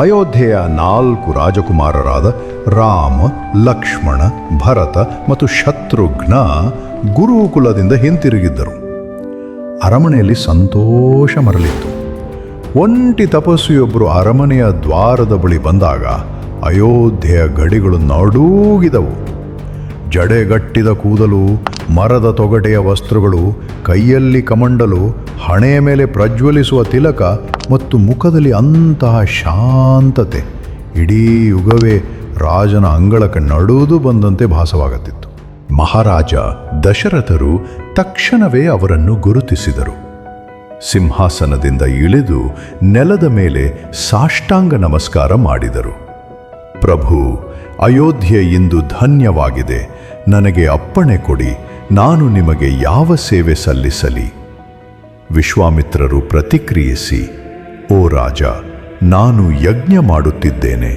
ಅಯೋಧ್ಯೆಯ ನಾಲ್ಕು ರಾಜಕುಮಾರರಾದ ರಾಮ, ಲಕ್ಷ್ಮಣ, ಭರತ ಮತ್ತು ಶತ್ರುಘ್ನ ಗುರುಕುಲದಿಂದ ಹಿಂತಿರುಗಿದ್ದರು. ಅರಮನೆಯಲ್ಲಿ ಸಂತೋಷ ಮರಳಿತ್ತು. ಒಂಟಿ ತಪಸ್ವಿಯೊಬ್ಬರು ಅರಮನೆಯ ದ್ವಾರದ ಬಳಿ ಬಂದಾಗ ಅಯೋಧ್ಯೆಯ ಗಡಿಗಳು ನಡೂಗಿದವು. ಜಡೆಗಟ್ಟಿದ ಕೂದಲು, ಮರದ ತೊಗಟೆಯ ವಸ್ತ್ರಗಳು, ಕೈಯಲ್ಲಿ ಕಮಂಡಲು, ಹಣೆಯ ಮೇಲೆ ಪ್ರಜ್ವಲಿಸುವ ತಿಲಕ ಮತ್ತು ಮುಖದಲ್ಲಿ ಅಂತಹ ಶಾಂತತೆ. ಇಡೀ ಯುಗವೇ ರಾಜನ ಅಂಗಳಕ್ಕೆ ನಡುವುದು ಬಂದಂತೆ ಭಾಸವಾಗುತ್ತಿತ್ತು. ಮಹಾರಾಜ ದಶರಥರು ತಕ್ಷಣವೇ ಅವರನ್ನು ಗುರುತಿಸಿದರು. ಸಿಂಹಾಸನದಿಂದ ಇಳಿದು ನೆಲದ ಮೇಲೆ ಸಾಷ್ಟಾಂಗ ನಮಸ್ಕಾರ ಮಾಡಿದರು. ಪ್ರಭು ಅಯೋಧ್ಯೆ ಇಂದು ಧನ್ಯವಾಗಿದೆ. ನನಗೆ ಅಪ್ಪಣೆ ಕೊಡಿ, ನಾನು ನಿಮಗೆ ಯಾವ ಸೇವೆ ಸಲ್ಲಿಸಲಿ? ವಿಶ್ವಾಮಿತ್ರರು ಪ್ರತಿಕ್ರಿಯಿಸಿ, ಓ ರಾಜ, ನಾನು ಯಜ್ಞ ಮಾಡುತ್ತಿದ್ದೇನೆ,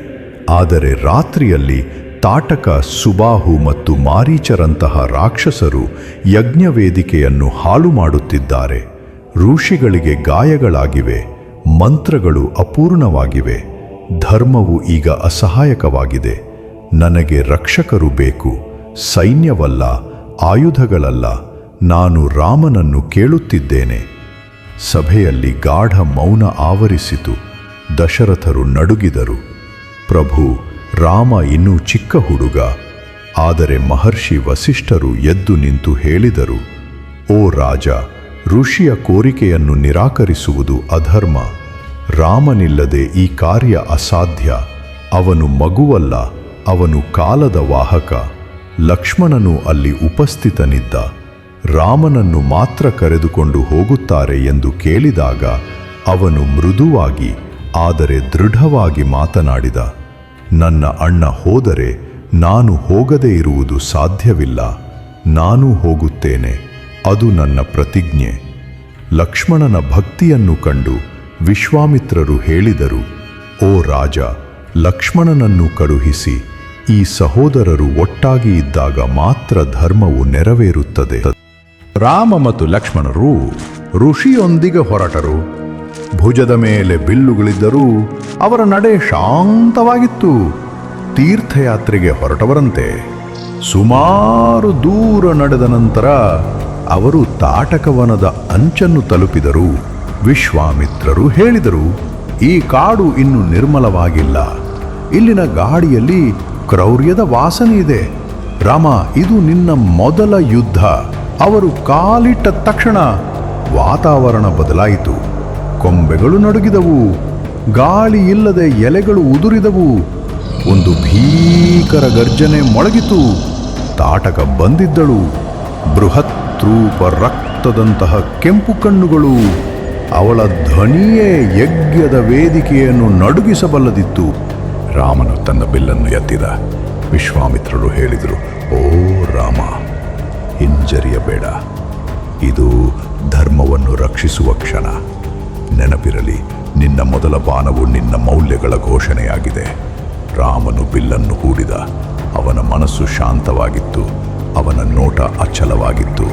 ಆದರೆ ರಾತ್ರಿಯಲ್ಲಿ ತಾಟಕ ಸುಬಾಹು ಮತ್ತು ಮಾರೀಚರಂತಹ ರಾಕ್ಷಸರು ಯಜ್ಞ ವೇದಿಕೆಯನ್ನು ಹಾಳು ಮಾಡುತ್ತಿದ್ದಾರೆ. ಋಷಿಗಳಿಗೆ ಗಾಯಗಳಾಗಿವೆ, ಮಂತ್ರಗಳು ಅಪೂರ್ಣವಾಗಿವೆ, ಧರ್ಮವು ಈಗ ಅಸಹಾಯಕವಾಗಿದೆ. ನನಗೆ ರಕ್ಷಕರು ಬೇಕು. ಸೈನ್ಯವಲ್ಲ, ಆಯುಧಗಳಲ್ಲ. ನಾನು ರಾಮನನ್ನು ಕೇಳುತ್ತಿದ್ದೇನೆ. ಸಭೆಯಲ್ಲಿ ಗಾಢ ಮೌನ ಆವರಿಸಿತು. ದಶರಥರು ನಡುಗಿದರು. ಪ್ರಭು, ರಾಮ ಇನ್ನೂ ಚಿಕ್ಕ ಹುಡುಗ. ಆದರೆ ಮಹರ್ಷಿ ವಸಿಷ್ಠರು ಎದ್ದು ನಿಂತು ಹೇಳಿದರು. ಓ ರಾಜ, ಋಷಿಯ ಕೋರಿಕೆಯನ್ನು ನಿರಾಕರಿಸುವುದು ಅಧರ್ಮ. ರಾಮನಿಲ್ಲದೆ ಈ ಕಾರ್ಯ ಅಸಾಧ್ಯ. ಅವನು ಮಗುವಲ್ಲ. ಅವನು ಕಾಲದ ವಾಹಕ. ಲಕ್ಷ್ಮಣನು ಅಲ್ಲಿ ಉಪಸ್ಥಿತನಿದ್ದ. ರಾಮನನ್ನು ಮಾತ್ರ ಕರೆದುಕೊಂಡು ಹೋಗುತ್ತಾರೆ ಎಂದು ಕೇಳಿದಾಗ ಅವನು ಮೃದುವಾಗಿ, ಆದರೆ ದೃಢವಾಗಿ ಮಾತನಾಡಿದ. ನನ್ನ ಅಣ್ಣ ಹೋದರೆ ನಾನು ಹೋಗದೇ ಇರುವುದು ಸಾಧ್ಯವಿಲ್ಲ. ನಾನು ಹೋಗುತ್ತೇನೆ. ಅದು ನನ್ನ ಪ್ರತಿಜ್ಞೆ. ಲಕ್ಷ್ಮಣನ ಭಕ್ತಿಯನ್ನು ಕಂಡು ವಿಶ್ವಾಮಿತ್ರರು ಹೇಳಿದರು, ಓ ರಾಜ, ಲಕ್ಷ್ಮಣನನ್ನು ಕಳುಹಿಸಿ ಈ ಸಹೋದರರು ಒಟ್ಟಾಗಿ ಇದ್ದಾಗ ಮಾತ್ರ ಧರ್ಮವು ನೆರವೇರುತ್ತದೆ. ರಾಮ ಮತ್ತು ಲಕ್ಷ್ಮಣರು ಋಷಿಯೊಂದಿಗೆ ಹೊರಟರು. ಭುಜದ ಮೇಲೆ ಬಿಲ್ಲುಗಳಿದ್ದರೂ ಅವರ ನಡೆ ಶಾಂತವಾಗಿತ್ತು. ತೀರ್ಥಯಾತ್ರೆಗೆ ಹೊರಟವರಂತೆ. ಸುಮಾರು ದೂರ ನಡೆದ ನಂತರ ಅವರು ತಾಟಕವನದ ಅಂಚನ್ನು ತಲುಪಿದರು. ವಿಶ್ವಾಮಿತ್ರರು ಹೇಳಿದರು, ಈ ಕಾಡು ಇನ್ನು ನಿರ್ಮಲವಾಗಿಲ್ಲ. ಇಲ್ಲಿನ ಗಾಡಿಯಲ್ಲಿ ಕ್ರೌರ್ಯದ ವಾಸನೆ ಇದೆ. ರಾಮ, ಇದು ನಿನ್ನ ಮೊದಲ ಯುದ್ಧ. ಅವರು ಕಾಲಿಟ್ಟ ತಕ್ಷಣ ವಾತಾವರಣ ಬದಲಾಯಿತು. ಕೊಂಬೆಗಳು ನಡುಗಿದವು. ಗಾಳಿ ಇಲ್ಲದೆ ಎಲೆಗಳು ಉದುರಿದವು. ಒಂದು ಭೀಕರ ಗರ್ಜನೆ ಮೊಳಗಿತು. ತಾಟಕ ಬಂದಿದ್ದಳು. ಬೃಹತ್ ರೂಪ ರಕ್ತದಂತಹ ಕೆಂಪು ಕಣ್ಣುಗಳು ಅವಳ ಧ್ವನಿಯೇ ಯಜ್ಞದ ವೇದಿಕೆಯನ್ನು ನಡುಗಿಸಬಲ್ಲದಿತ್ತು. ರಾಮನು ತನ್ನ ಬಿಲ್ಲನ್ನು ಎತ್ತಿದ. ವಿಶ್ವಾಮಿತ್ರರು ಹೇಳಿದರು, ಓ ರಾಮ, ಹಿಂಜರಿಯಬೇಡ. ಇದು ಧರ್ಮವನ್ನು ರಕ್ಷಿಸುವ ಕ್ಷಣ. ನೆನಪಿರಲಿ, ನಿನ್ನ ಮೊದಲ ಬಾಣವು ನಿನ್ನ ಮೌಲ್ಯಗಳ ಘೋಷಣೆಯಾಗಿದೆ. ರಾಮನು ಬಿಲ್ಲನ್ನು ಹೂಡಿದ. ಅವನ ಮನಸ್ಸು ಶಾಂತವಾಗಿತ್ತು. ಅವನ ನೋಟ ಅಚಲವಾಗಿತ್ತು.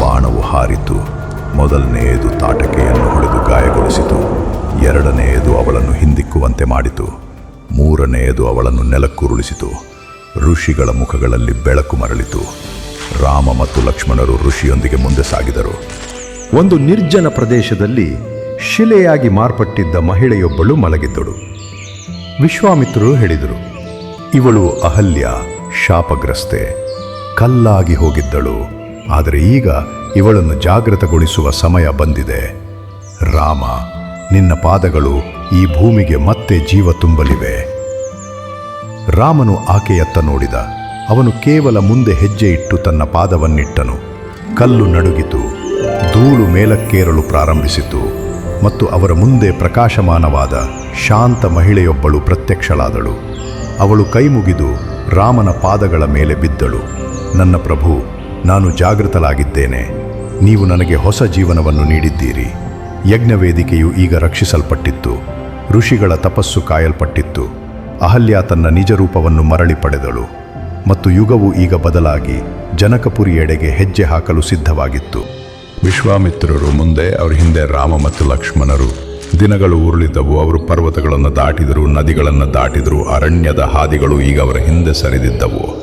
ಬಾಣವು ಹಾರಿತು. ಮೊದಲನೆಯದು ತಾಟಕೆಯನ್ನು ಹೊಡೆದು ಗಾಯಗೊಳಿಸಿತು. ಎರಡನೆಯದು ಅವಳನ್ನು ಹಿಂದಿಕ್ಕುವಂತೆ ಮಾಡಿತು. ಮೂರನೆಯದು ಅವಳನ್ನು ನೆಲಕ್ಕುರುಳಿಸಿತು. ಋಷಿಗಳ ಮುಖಗಳಲ್ಲಿ ಬೆಳಕು ಮರಳಿತು. ರಾಮ ಮತ್ತು ಲಕ್ಷ್ಮಣರು ಋಷಿಯೊಂದಿಗೆ ಮುಂದೆ ಸಾಗಿದರು. ಒಂದು ನಿರ್ಜನ ಪ್ರದೇಶದಲ್ಲಿ ಶಿಲೆಯಾಗಿ ಮಾರ್ಪಟ್ಟಿದ್ದ ಮಹಿಳೆಯೊಬ್ಬಳು ಮಲಗಿದ್ದಳು. ವಿಶ್ವಾಮಿತ್ರರು ಹೇಳಿದರು, ಇವಳು ಅಹಲ್ಯ, ಶಾಪಗ್ರಸ್ತೆ, ಕಲ್ಲಾಗಿ ಹೋಗಿದ್ದಳು. ಆದರೆ ಈಗ ಇವಳನ್ನು ಜಾಗೃತಗೊಳಿಸುವ ಸಮಯ ಬಂದಿದೆ. ರಾಮ ನಿನ್ನ ಪಾದಗಳು ಈ ಭೂಮಿಗೆ ಮತ್ತೆ ಜೀವ ತುಂಬಲಿವೆ. ರಾಮನು ಆಕೆಯತ್ತ ನೋಡಿದ. ಅವನು ಕೇವಲ ಮುಂದೆ ಹೆಜ್ಜೆ ಇಟ್ಟು ತನ್ನ ಪಾದವನ್ನಿಟ್ಟನು. ಕಲ್ಲು ನಡುಗಿತು. ಧೂಳು ಮೇಲಕ್ಕೇರಲು ಪ್ರಾರಂಭಿಸಿತು. ಮತ್ತು ಅವರ ಮುಂದೆ ಪ್ರಕಾಶಮಾನವಾದ, ಶಾಂತ ಮಹಿಳೆಯೊಬ್ಬಳು ಪ್ರತ್ಯಕ್ಷಳಾದಳು. ಅವಳು ಕೈಮುಗಿದು ರಾಮನ ಪಾದಗಳ ಮೇಲೆ ಬಿದ್ದಳು. ನನ್ನ ಪ್ರಭು, ನಾನು ಜಾಗೃತಲಾಗಿದ್ದೇನೆ ನೀವು ನನಗೆ ಹೊಸ ಜೀವನವನ್ನು ನೀಡಿದ್ದೀರಿ. ಯಜ್ಞವೇದಿಕೆಯು ಈಗ ರಕ್ಷಿಸಲ್ಪಟ್ಟಿತ್ತು. ಋಷಿಗಳ ತಪಸ್ಸು ಕಾಯಲ್ಪಟ್ಟಿತ್ತು. ಅಹಲ್ಯ ತನ್ನ ನಿಜ ರೂಪವನ್ನು ಮರಳಿ ಪಡೆದಳು. ಮತ್ತು ಯುಗವು ಈಗ ಬದಲಾಗಿ ಜನಕಪುರಿಯೆಡೆಗೆ ಹೆಜ್ಜೆ ಹಾಕಲು ಸಿದ್ಧವಾಗಿತ್ತು. ವಿಶ್ವಾಮಿತ್ರರು ಮುಂದೆ ಅವರ ಹಿಂದೆ ರಾಮ ಮತ್ತು ಲಕ್ಷ್ಮಣರು. ದಿನಗಳು ಉರುಳಿದವು, ಅವರು ಪರ್ವತಗಳನ್ನು ದಾಟಿದರು, ನದಿಗಳನ್ನು ದಾಟಿದರು, ಅರಣ್ಯದ ಹಾದಿಗಳು ಈಗ ಅವರ ಹಿಂದೆ ಸರಿದಿದ್ದವು.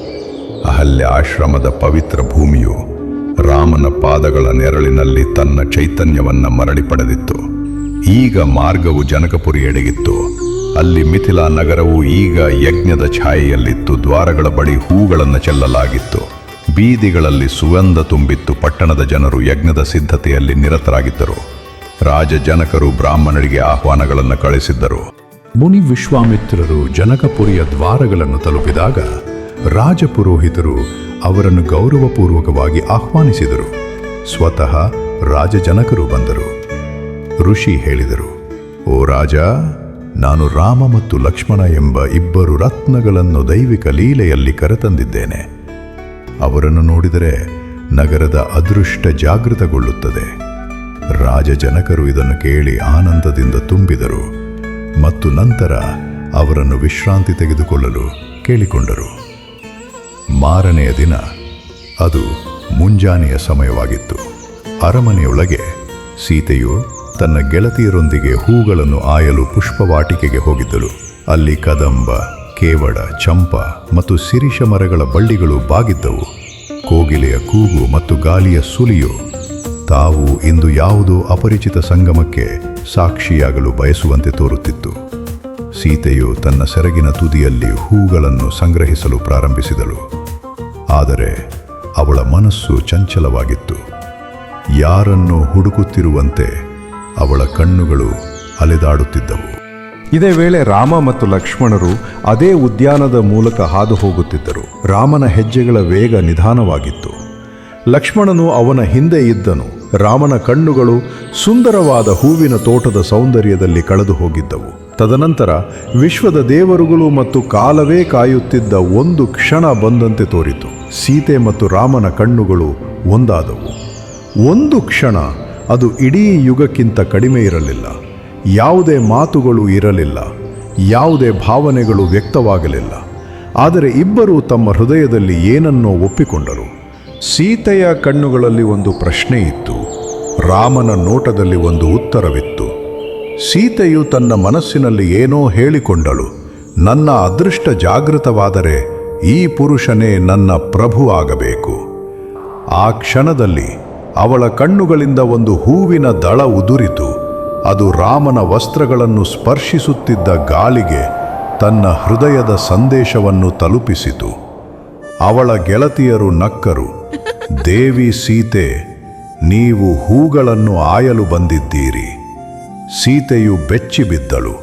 ಅಹಲ್ಯ ಆಶ್ರಮದ ಪವಿತ್ರ ಭೂಮಿಯು ರಾಮನ ಪಾದಗಳ ನೆರಳಿನಲ್ಲಿ ತನ್ನ ಚೈತನ್ಯವನ್ನ ಮರಳಿ ಪಡೆದಿತ್ತು. ಈಗ ಮಾರ್ಗವು ಜನಕಪುರಿಯೆಡೆಗಿತ್ತು ಅಲ್ಲಿ ಮಿಥಿಲಾ ನಗರವು ಈಗ ಯಜ್ಞದ ಛಾಯೆಯಲ್ಲಿತ್ತು. ದ್ವಾರಗಳ ಬಳಿ ಹೂಗಳನ್ನು ಚೆಲ್ಲಲಾಗಿತ್ತು. ಬೀದಿಗಳಲ್ಲಿ ಸುಗಂಧ ತುಂಬಿತ್ತು. ಪಟ್ಟಣದ ಜನರು ಯಜ್ಞದ ಸಿದ್ಧತೆಯಲ್ಲಿ ನಿರತರಾಗಿದ್ದರು. ರಾಜ ಜನಕರು ಬ್ರಾಹ್ಮಣರಿಗೆ ಆಹ್ವಾನಗಳನ್ನು ಕಳಿಸಿದ್ದರು. ಮುನಿ ವಿಶ್ವಾಮಿತ್ರರು ಜನಕಪುರಿಯ ದ್ವಾರಗಳನ್ನು ತಲುಪಿದಾಗ ರಾಜಪುರೋಹಿತರು ಅವರನ್ನು ಗೌರವಪೂರ್ವಕವಾಗಿ ಆಹ್ವಾನಿಸಿದರು. ಸ್ವತಃ ರಾಜಜನಕರು ಬಂದರು. ಋಷಿ ಹೇಳಿದರು, ಓ ರಾಜ, ನಾನು ರಾಮ ಮತ್ತು ಲಕ್ಷ್ಮಣ ಎಂಬ ಇಬ್ಬರು ರತ್ನಗಳನ್ನು ದೈವಿಕ ಲೀಲೆಯಲ್ಲಿ ಕರೆತಂದಿದ್ದೇನೆ. ಅವರನ್ನು ನೋಡಿದರೆ ನಗರದ ಅದೃಷ್ಟ ಜಾಗೃತಗೊಳ್ಳುತ್ತದೆ. ರಾಜಜನಕರು ಇದನ್ನು ಕೇಳಿ ಆನಂದದಿಂದ ತುಂಬಿದರು ಮತ್ತು ನಂತರ ಅವರನ್ನು ವಿಶ್ರಾಂತಿ ತೆಗೆದುಕೊಳ್ಳಲು ಕೇಳಿಕೊಂಡರು. ಮಾರನೆಯ ದಿನ. ಅದು ಮುಂಜಾನೆಯ ಸಮಯವಾಗಿತ್ತು. ಅರಮನೆಯೊಳಗೆ ಸೀತೆಯು ತನ್ನ ಗೆಳತಿಯರೊಂದಿಗೆ ಹೂಗಳನ್ನು ಆಯಲು ಪುಷ್ಪವಾಟಿಕೆಗೆ ಹೋಗಿದ್ದಳು. ಅಲ್ಲಿ ಕದಂಬ, ಕೇವಡ, ಚಂಪ ಮತ್ತು ಸಿರಿಷ ಮರಗಳ ಬಳ್ಳಿಗಳು ಬಾಗಿದ್ದವು. ಕೋಗಿಲೆಯ ಕೂಗು ಮತ್ತು ಗಾಲಿಯ ಸುಲಿಯು ತಾವು ಇಂದು ಯಾವುದೋ ಅಪರಿಚಿತ ಸಂಗಮಕ್ಕೆ ಸಾಕ್ಷಿಯಾಗಲು ಬಯಸುವಂತೆ ತೋರುತ್ತಿತ್ತು. ಸೀತೆಯು ತನ್ನ ಸೆರಗಿನ ತುದಿಯಲ್ಲಿ ಹೂಗಳನ್ನು ಸಂಗ್ರಹಿಸಲು ಪ್ರಾರಂಭಿಸಿದಳು. ಆದರೆ ಅವಳ ಮನಸ್ಸು ಚಂಚಲವಾಗಿತ್ತು. ಯಾರನ್ನು ಹುಡುಕುತ್ತಿರುವಂತೆ ಅವಳ ಕಣ್ಣುಗಳು ಅಲೆದಾಡುತ್ತಿದ್ದವು. ಇದೇ ವೇಳೆ ರಾಮ ಮತ್ತು ಲಕ್ಷ್ಮಣರು ಅದೇ ಉದ್ಯಾನದ ಮೂಲಕ ಹಾದು ಹೋಗುತ್ತಿದ್ದರು ರಾಮನ ಹೆಜ್ಜೆಗಳ ವೇಗ ನಿಧಾನವಾಗಿತ್ತು. ಲಕ್ಷ್ಮಣನು ಅವನ ಹಿಂದೆ ಇದ್ದನು. ರಾಮನ ಕಣ್ಣುಗಳು ಸುಂದರವಾದ ಹೂವಿನ ತೋಟದ ಸೌಂದರ್ಯದಲ್ಲಿ ಕಳೆದು ಹೋಗಿದ್ದವು ತದನಂತರ ವಿಶ್ವದ ದೇವರುಗಳು ಮತ್ತು ಕಾಲವೇ ಕಾಯುತ್ತಿದ್ದ ಒಂದು ಕ್ಷಣ ಬಂದಂತೆ ತೋರಿತು. ಸೀತೆ ಮತ್ತು ರಾಮನ ಕಣ್ಣುಗಳು ಒಂದಾದವು. ಒಂದು ಕ್ಷಣ ಅದು ಇಡೀ ಯುಗಕ್ಕಿಂತ ಕಡಿಮೆ ಇರಲಿಲ್ಲ. ಯಾವುದೇ ಮಾತುಗಳು ಇರಲಿಲ್ಲ. ಯಾವುದೇ ಭಾವನೆಗಳು ವ್ಯಕ್ತವಾಗಲಿಲ್ಲ. ಆದರೆ ಇಬ್ಬರೂ ತಮ್ಮ ಹೃದಯದಲ್ಲಿ ಏನನ್ನೋ ಒಪ್ಪಿಕೊಂಡರು. ಸೀತೆಯ ಕಣ್ಣುಗಳಲ್ಲಿ ಒಂದು ಪ್ರಶ್ನೆ ಇತ್ತು. ರಾಮನ ನೋಟದಲ್ಲಿ ಒಂದು ಉತ್ತರವಿತ್ತು. ಸೀತೆಯು ತನ್ನ ಮನಸ್ಸಿನಲ್ಲಿ ಏನೋ ಹೇಳಿಕೊಂಡಳು. ನನ್ನ ಅದೃಷ್ಟ ಜಾಗೃತವಾದರೆ ಈ ಪುರುಷನೇ ನನ್ನ ಪ್ರಭು ಆಗಬೇಕು. ಆ ಕ್ಷಣದಲ್ಲಿ ಅವಳ ಕಣ್ಣುಗಳಿಂದ ಒಂದು ಹೂವಿನ ದಳ ಉದುರಿತು. ಅದು ರಾಮನ ವಸ್ತ್ರಗಳನ್ನು ಸ್ಪರ್ಶಿಸುತ್ತಿದ್ದ ಗಾಳಿಗೆ ತನ್ನ ಹೃದಯದ ಸಂದೇಶವನ್ನು ತಲುಪಿಸಿತು. ಅವಳ ಗೆಳತಿಯರು ನಕ್ಕರು, ದೇವಿ ಸೀತೆ, ನೀವು ಹೂಗಳನ್ನು ಆಯಲು ಬಂದಿದ್ದೀರಿ. ಸೀತೆಯು ಬೆಚ್ಚಿಬಿದ್ದಳು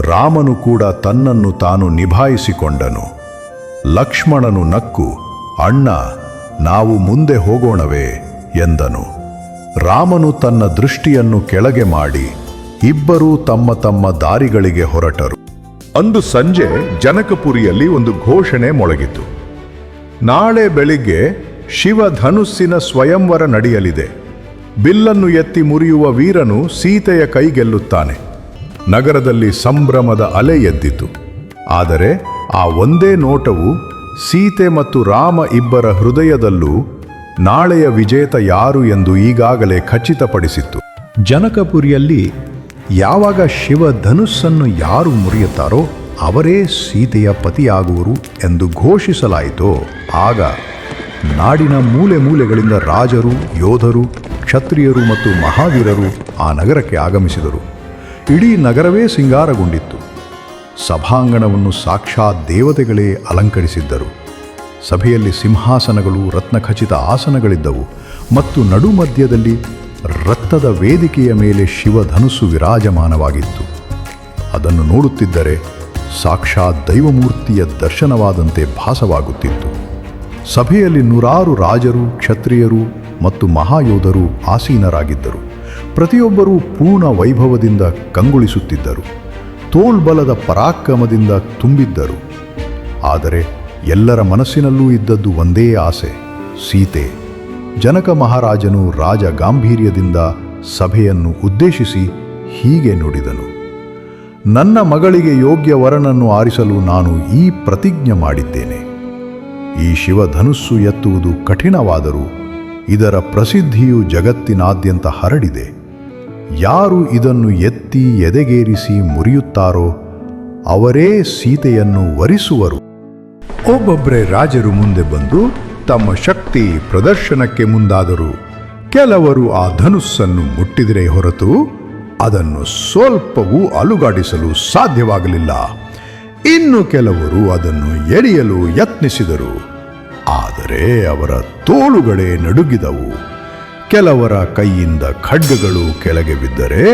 ರಾಮನು ಕೂಡ ತನ್ನನ್ನು ತಾನು ನಿಭಾಯಿಸಿಕೊಂಡನು. ಲಕ್ಷ್ಮಣನು ನಕ್ಕು, ಅಣ್ಣ, ನಾವು ಮುಂದೆ ಹೋಗೋಣವೇ ಎಂದನು. ರಾಮನು ತನ್ನ ದೃಷ್ಟಿಯನ್ನು ಕೆಳಗೆ ಮಾಡಿ, ಇಬ್ಬರೂ ತಮ್ಮ ತಮ್ಮ ದಾರಿಗಳಿಗೆ ಹೊರಟರು. ಅಂದು ಸಂಜೆ ಜನಕಪುರಿಯಲ್ಲಿ ಒಂದು ಘೋಷಣೆ ಮೊಳಗಿತು. ನಾಳೆ ಬೆಳಿಗ್ಗೆ ಶಿವಧನುಸ್ಸಿನ ಸ್ವಯಂವರ ನಡೆಯಲಿದೆ. ಬಿಲ್ಲನ್ನು ಎತ್ತಿ ಮುರಿಯುವ ವೀರನು ಸೀತೆಯ ಕೈ ಗೆಲ್ಲುತ್ತಾನೆ. ನಗರದಲ್ಲಿ ಸಂಭ್ರಮದ ಅಲೆ ಎದ್ದಿತು. ಆದರೆ ಆ ಒಂದೇ ನೋಟವು ಸೀತೆ ಮತ್ತು ರಾಮ ಇಬ್ಬರ ಹೃದಯದಲ್ಲೂ ನಾಳೆಯ ವಿಜೇತ ಯಾರು ಎಂದು ಈಗಾಗಲೇ ಖಚಿತಪಡಿಸಿತ್ತು. ಜನಕಪುರಿಯಲ್ಲಿ ಯಾವಾಗ ಶಿವ ಧನುಸ್ಸನ್ನು ಯಾರು ಮುರಿಯುತ್ತಾರೋ ಅವರೇ ಸೀತೆಯ ಪತಿಯಾಗುವರು ಎಂದು ಘೋಷಿಸಲಾಯಿತೋ ಆಗ ನಾಡಿನ ಮೂಲೆ ಮೂಲೆಗಳಿಂದ ರಾಜರು, ಯೋಧರು ಕ್ಷತ್ರಿಯರು ಮತ್ತು ಮಹಾವೀರರು ಆ ನಗರಕ್ಕೆ ಆಗಮಿಸಿದರು. ಇಡೀ ನಗರವೇ ಸಿಂಗಾರಗೊಂಡಿತ್ತು. ಸಭಾಂಗಣವನ್ನು ಸಾಕ್ಷಾತ್ ದೇವತೆಗಳೇ ಅಲಂಕರಿಸಿದ್ದರು. ಸಭೆಯಲ್ಲಿ ಸಿಂಹಾಸನಗಳು, ರತ್ನಖಚಿತ ಆಸನಗಳಿದ್ದವು ಮತ್ತು ನಡುಮಧ್ಯದಲ್ಲಿ ರಕ್ತದ ವೇದಿಕೆಯ ಮೇಲೆ ಶಿವಧನುಸ್ಸು ವಿರಾಜಮಾನವಾಗಿತ್ತು. ಅದನ್ನು ನೋಡುತ್ತಿದ್ದರೆ ಸಾಕ್ಷಾತ್ ದೈವಮೂರ್ತಿಯ ದರ್ಶನವಾದಂತೆ ಭಾಸವಾಗುತ್ತಿತ್ತು. ಸಭೆಯಲ್ಲಿ ನೂರಾರು ರಾಜರು, ಕ್ಷತ್ರಿಯರು ಮತ್ತು ಮಹಾಯೋಧರು ಆಸೀನರಾಗಿದ್ದರು. ಪ್ರತಿಯೊಬ್ಬರೂ ಪೂರ್ಣ ವೈಭವದಿಂದ ಕಂಗೊಳಿಸುತ್ತಿದ್ದರು. ತೋಳ್ಬಲದ ಪರಾಕ್ರಮದಿಂದ ತುಂಬಿದ್ದರು. ಆದರೆ ಎಲ್ಲರ ಮನಸ್ಸಿನಲ್ಲೂ ಇದ್ದದ್ದು ಒಂದೇ ಆಸೆ, ಸೀತೆ. ಜನಕ ಮಹಾರಾಜನು ರಾಜ ಗಾಂಭೀರ್ಯದಿಂದ ಸಭೆಯನ್ನು ಉದ್ದೇಶಿಸಿ ಹೀಗೆ ನುಡಿದನು. ನನ್ನ ಮಗಳಿಗೆ ಯೋಗ್ಯ ವರನನ್ನು ಆರಿಸಲು ನಾನು ಈ ಪ್ರತಿಜ್ಞೆ ಮಾಡಿದ್ದೇನೆ. ಈ ಶಿವಧನುಸ್ಸು ಎತ್ತುವುದು ಕಠಿಣವಾದರೂ ಇದರ ಪ್ರಸಿದ್ಧಿಯು ಜಗತ್ತಿನಾದ್ಯಂತ ಹರಡಿದೆ. ಯಾರು ಇದನ್ನು ಎತ್ತಿ ಎದೆಗೇರಿಸಿ ಮುರಿಯುತ್ತಾರೋ, ಅವರೇ ಸೀತೆಯನ್ನು ವರಿಸುವರು. ಒಬ್ಬೊಬ್ಬರೇ ರಾಜರು ಮುಂದೆ ಬಂದು ತಮ್ಮ ಶಕ್ತಿ ಪ್ರದರ್ಶನಕ್ಕೆ ಮುಂದಾದರು. ಕೆಲವರು ಆ ಧನುಸ್ಸನ್ನು ಮುಟ್ಟಿದರೆ ಹೊರತು ಅದನ್ನು ಸ್ವಲ್ಪವೂ ಅಲುಗಾಡಿಸಲು ಸಾಧ್ಯವಾಗಲಿಲ್ಲ. ಇನ್ನು ಕೆಲವರು ಅದನ್ನು ಎಳೆಯಲು ಯತ್ನಿಸಿದರು. ಆದರೆ ಅವರ ತೋಳುಗಳೇ ನಡುಗಿದವು. ಕೆಲವರ ಕೈಯಿಂದ ಖಡ್ಗಗಳು ಕೆಳಗೆ ಬಿದ್ದರೆ,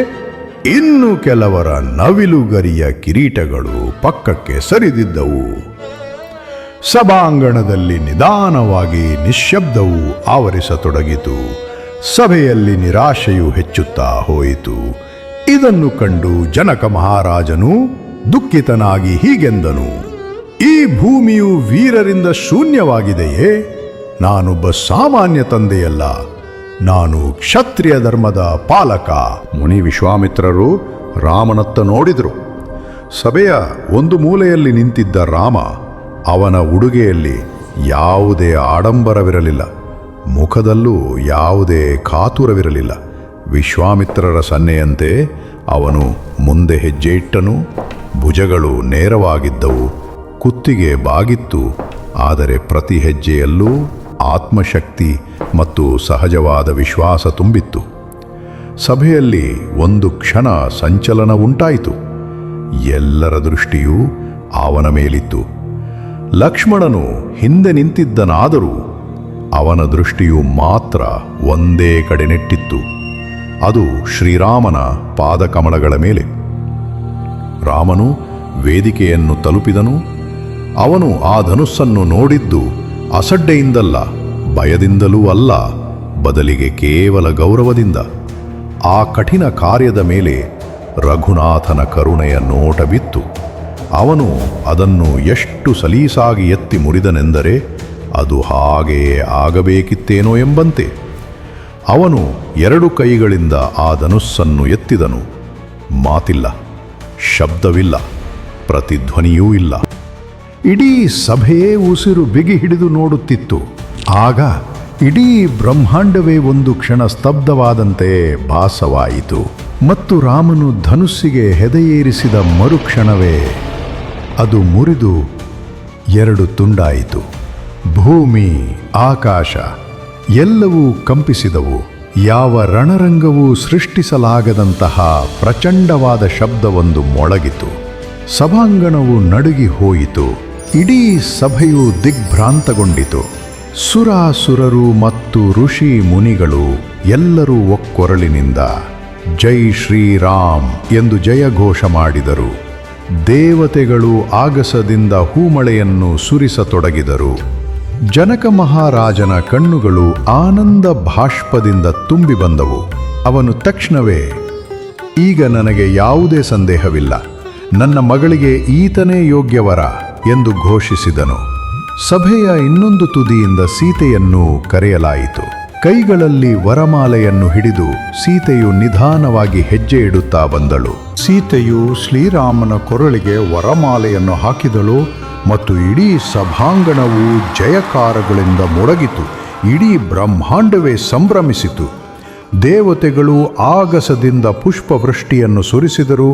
ಇನ್ನು ಕೆಲವರ ನವಿಲುಗರಿಯ ಕಿರೀಟಗಳು ಪಕ್ಕಕ್ಕೆ ಸರಿದಿದ್ದವು. ಸಭಾಂಗಣದಲ್ಲಿ ನಿಧಾನವಾಗಿ ನಿಶ್ಶಬ್ದವು ಆವರಿಸತೊಡಗಿತು. ಸಭೆಯಲ್ಲಿ ನಿರಾಶೆಯು ಹೆಚ್ಚುತ್ತಾ ಹೋಯಿತು. ಇದನ್ನು ಕಂಡು ಜನಕ ಮಹಾರಾಜನು ದುಃಖಿತನಾಗಿ ಹೀಗೆಂದನು. ಈ ಭೂಮಿಯು ವೀರರಿಂದ ಶೂನ್ಯವಾಗಿದೆಯೇ? ನಾನೊಬ್ಬ ಸಾಮಾನ್ಯ ತಂದೆಯಲ್ಲ. ನಾನು ಕ್ಷತ್ರಿಯ ಧರ್ಮದ ಪಾಲಕ. ಮುನಿ ವಿಶ್ವಾಮಿತ್ರರು ರಾಮನತ್ತ ನೋಡಿದರು. ಸಭೆಯ ಒಂದು ಮೂಲೆಯಲ್ಲಿ ನಿಂತಿದ್ದ ರಾಮ ಅವನ ಉಡುಗೆಯಲ್ಲಿ ಯಾವುದೇ ಆಡಂಬರವಿರಲಿಲ್ಲ. ಮುಖದಲ್ಲೂ ಯಾವುದೇ ಕಾತುರವಿರಲಿಲ್ಲ. ವಿಶ್ವಾಮಿತ್ರರ ಸನ್ನೆಯಂತೆ ಅವನು ಮುಂದೆ ಹೆಜ್ಜೆ ಇಟ್ಟನು. ಭುಜಗಳು ನೇರವಾಗಿದ್ದವು. ಕುತ್ತಿಗೆ ಬಾಗಿತ್ತು. ಆದರೆ ಪ್ರತಿ ಹೆಜ್ಜೆಯಲ್ಲೂ ಆತ್ಮಶಕ್ತಿ ಮತ್ತು ಸಹಜವಾದ ವಿಶ್ವಾಸ ತುಂಬಿತ್ತು. ಸಭೆಯಲ್ಲಿ ಒಂದು ಕ್ಷಣ ಸಂಚಲನ ಉಂಟಾಯಿತು. ಎಲ್ಲರ ದೃಷ್ಟಿಯೂ ಅವನ ಮೇಲಿತ್ತು. ಲಕ್ಷ್ಮಣನು ಹಿಂದೆ ನಿಂತಿದ್ದನಾದರೂ ಅವನ ದೃಷ್ಟಿಯು ಮಾತ್ರ ಒಂದೇ ಕಡೆ ನೆಟ್ಟಿತ್ತು. ಅದು ಶ್ರೀರಾಮನ ಪಾದಕಮಲಗಳ ಮೇಲೆ. ರಾಮನು ವೇದಿಕೆಯನ್ನು ತಲುಪಿದನು. ಅವನು ಆ ಧನುಸ್ಸನ್ನು ನೋಡಿದ್ದು ಅಸಡ್ಡೆಯಿಂದಲ್ಲ, ಭಯದಿಂದಲೂ ಅಲ್ಲ, ಬದಲಿಗೆ ಕೇವಲ ಗೌರವದಿಂದ. ಆ ಕಠಿಣ ಕಾರ್ಯದ ಮೇಲೆ ರಘುನಾಥನ ಕರುಣೆಯ ನೋಟ ಬಿತ್ತು ಅವನು ಅದನ್ನು ಎಷ್ಟು ಸಲೀಸಾಗಿ ಎತ್ತಿ ಮುರಿದನೆಂದರೆ ಅದು ಹಾಗೆಯೇ ಆಗಬೇಕಿತ್ತೇನೋ ಎಂಬಂತೆ. ಅವನು ಎರಡು ಕೈಗಳಿಂದ ಆ ಧನುಸ್ಸನ್ನು ಎತ್ತಿದನು. ಮಾತಿಲ್ಲ, ಶಬ್ದವಿಲ್ಲ, ಪ್ರತಿಧ್ವನಿಯೂ ಇಲ್ಲ. ಇಡೀ ಸಭೆಯೇ ಉಸಿರು ಬಿಗಿ ಹಿಡಿದು ನೋಡುತ್ತಿತ್ತು. ಆಗ ಇಡೀ ಬ್ರಹ್ಮಾಂಡವೇ ಒಂದು ಕ್ಷಣ ಸ್ತಬ್ಧವಾದಂತೆ ಭಾಸವಾಯಿತು. ಮತ್ತು ರಾಮನು ಧನುಸ್ಸಿಗೆ ಹೆದೆಯೇರಿಸಿದ ಮರುಕ್ಷಣವೇ ಅದು ಮುರಿದು ಎರಡು ತುಂಡಾಯಿತು. ಭೂಮಿ, ಆಕಾಶ ಎಲ್ಲವೂ ಕಂಪಿಸಿದವು. ಯಾವ ರಣರಂಗವೂ ಸೃಷ್ಟಿಸಲಾಗದಂತಹ ಪ್ರಚಂಡವಾದ ಶಬ್ದವೊಂದು ಮೊಳಗಿತು. ಸಭಾಂಗಣವು ನಡುಗಿ ಹೋಯಿತು. ಇಡೀ ಸಭೆಯು ದಿಗ್ಭ್ರಾಂತಗೊಂಡಿತು. ಸುರಾಸುರರು ಮತ್ತು ಋಷಿ ಮುನಿಗಳು ಎಲ್ಲರೂ ಒಕ್ಕೊರಳಿನಿಂದ, ಜೈ ಶ್ರೀರಾಮ್ ಎಂದು ಜಯಘೋಷ ಮಾಡಿದರು. ದೇವತೆಗಳು ಆಗಸದಿಂದ ಹೂಮಳೆಯನ್ನು ಸುರಿಸತೊಡಗಿದರು. ಜನಕ ಮಹಾರಾಜನ ಕಣ್ಣುಗಳು ಆನಂದ ಭಾಷ್ಪದಿಂದ ತುಂಬಿ ಬಂದವು. ಅವನು ತಕ್ಷಣವೇ, ಈಗ ನನಗೆ ಯಾವುದೇ ಸಂದೇಹವಿಲ್ಲ. ನನ್ನ ಮಗಳಿಗೆ ಈತನೇ ಯೋಗ್ಯವರ. ಎಂದು ಘೋಷಿಸಿದನು. ಸಭೆಯ ಇನ್ನೊಂದು ತುದಿಯಿಂದ ಸೀತೆಯನ್ನು ಕರೆಯಲಾಯಿತು. ಕೈಗಳಲ್ಲಿ ವರಮಾಲೆಯನ್ನು ಹಿಡಿದು ಸೀತೆಯು ನಿಧಾನವಾಗಿ ಹೆಜ್ಜೆ ಇಡುತ್ತಾ ಬಂದಳು. ಸೀತೆಯು ಶ್ರೀರಾಮನ ಕೊರಳಿಗೆ ವರಮಾಲೆಯನ್ನು ಹಾಕಿದಳು ಮತ್ತು ಇಡೀ ಸಭಾಂಗಣವು ಜಯಕಾರಗಳಿಂದ ಮೊಳಗಿತು ಇಡೀ ಬ್ರಹ್ಮಾಂಡವೇ ಸಂಭ್ರಮಿಸಿತು. ದೇವತೆಗಳು ಆಗಸದಿಂದ ಪುಷ್ಪವೃಷ್ಟಿಯನ್ನು ಸುರಿಸಿದರು,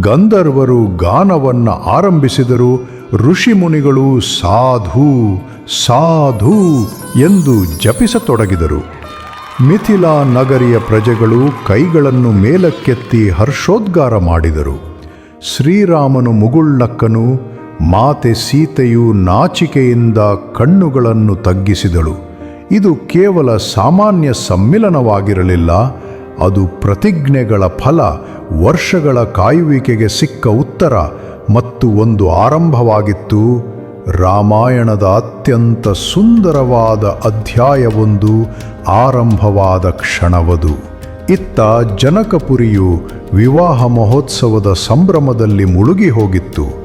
ಗಂಧರ್ವರು ಗಾನವನ್ನು ಆರಂಭಿಸಿದರು ಋಷಿಮುನಿಗಳು ಸಾಧು ಸಾಧು ಎಂದು ಜಪಿಸತೊಡಗಿದರು. ಮಿಥಿಲಾ ನಗರಿಯ ಪ್ರಜೆಗಳು ಕೈಗಳನ್ನು ಮೇಲಕ್ಕೆತ್ತಿ ಹರ್ಷೋದ್ಗಾರ ಮಾಡಿದರು. ಶ್ರೀರಾಮನು ಮುಗುಳ್ಳಕ್ಕನು ಮಾತೆ ಸೀತೆಯು ನಾಚಿಕೆಯಿಂದ ಕಣ್ಣುಗಳನ್ನು ತಗ್ಗಿಸಿದಳು. ಇದು ಕೇವಲ ಸಾಮಾನ್ಯ ಸಮ್ಮಿಲನವಾಗಿರಲಿಲ್ಲ, ಅದು ಪ್ರತಿಜ್ಞೆಗಳ ಫಲ, ವರ್ಷಗಳ ಕಾಯುವಿಕೆಗೆ ಸಿಕ್ಕ ಉತ್ತರ ಮತ್ತು ಒಂದು ಆರಂಭವಾಗಿತ್ತು ರಾಮಾಯಣದ ಅತ್ಯಂತ ಸುಂದರವಾದ ಅಧ್ಯಾಯವೊಂದು ಆರಂಭವಾದ ಕ್ಷಣವದು. ಇತ್ತ ಜನಕಪುರಿಯು ವಿವಾಹ ಮಹೋತ್ಸವದ ಸಂಭ್ರಮದಲ್ಲಿ ಮುಳುಗಿ ಹೋಗಿತ್ತು.